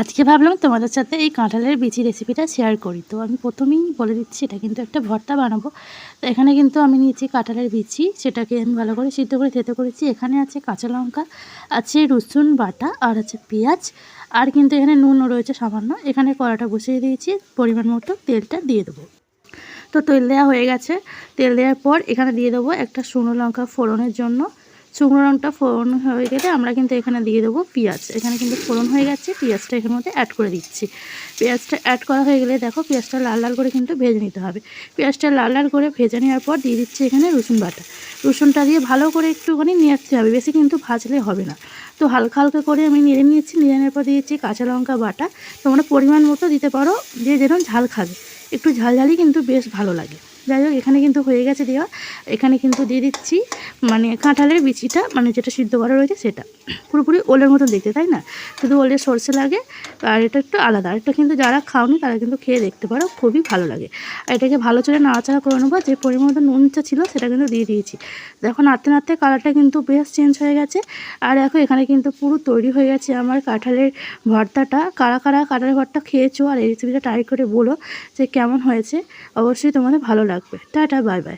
আজকে ভাবলাম তোমাদের সাথে এই কাঁঠালের বিচি রেসিপিটা শেয়ার করি। তো আমি প্রথমেই বলে দিচ্ছি, এটা কিন্তু একটা ভর্তা বানাবো। তো এখানে কিন্তু আমি নিয়েছি কাঁঠালের বিচি, সেটাকে আমি ভালো করে সিদ্ধ করে, থেতে করেছি। এখানে আছে কাঁচা লঙ্কা, আছে রসুন বাটা, আর আছে পেঁয়াজ, আর কিন্তু এখানে নুনও রয়েছে সামান্য। এখানে কড়াটা বসিয়ে দিয়েছি, পরিমাণ মতো তেলটা দিয়ে দেবো। তো তেল দেওয়া হয়ে গেছে। তেল দেওয়ার পর এখানে দিয়ে দেবো একটা শুকনো লঙ্কা ফোড়নের জন্য। শুকনো রঙটা ফোড়ন হয়ে গেলে আমরা কিন্তু এখানে দিয়ে দেবো পেঁয়াজ। এখানে কিন্তু ফোড়ন হয়ে গেছে, পেঁয়াজটা এখানে মধ্যে অ্যাড করে দিচ্ছি। পেঁয়াজটা অ্যাড করা হয়ে গেলে দেখো পেঁয়াজটা লাল লাল করে কিন্তু ভেজে নিতে হবে। পেঁয়াজটা লাল লাল করে ভেজে নেওয়ার পর দিয়ে দিচ্ছি এখানে রসুন বাটা। রসুনটা দিয়ে ভালো করে একটুখানি নিয়ে আসতে হবে, বেশি কিন্তু ভাজলে হবে না। তো হালকা হালকা করে আমি নেড়ে নিয়েছি, নেড়ে নেওয়ার পর দিয়েছি কাঁচা লঙ্কা বাটা। তোমরা পরিমাণ মতো দিতে পারো যে যেরকম ঝাল খাবে। একটু ঝালঝালি কিন্তু বেশ ভালো লাগে। যাই হোক, এখানে কিন্তু হয়ে গেছে দেওয়া। এখানে কিন্তু দিয়ে দিচ্ছি মানে কাঁঠালের বিচিটা মানে যেটা সিদ্ধ করা রয়েছে সেটা। পুরোপুরি ওলের মতন দেখতে, তাই না? শুধু ওলের সর্ষে লাগে, আর এটা একটু আলাদা। এটা কিন্তু যারা খাওনি, তারা কিন্তু খেয়ে দেখতে পারো, খুবই ভালো লাগে। আর এটাকে ভালো চলে নাড়াচাড়া করে নেব, যে পরিমাণ নুনটা ছিল সেটা কিন্তু দিয়ে দিয়েছি। দেখো, নাড়তে নাড়তে কালারটা কিন্তু বেশ চেঞ্জ হয়ে গেছে। আর দেখো, এখানে কিন্তু পুরো তৈরি হয়ে গেছে আমার কাঁঠালের ভর্তাটা। কারা কারা কাঁঠালের ভর্তা খেয়েছো আর এই রেসিপিটা ট্রাই করে বলো যে কেমন হয়েছে। অবশ্যই তোমাদের ভালো লাগবে। Tata bye bye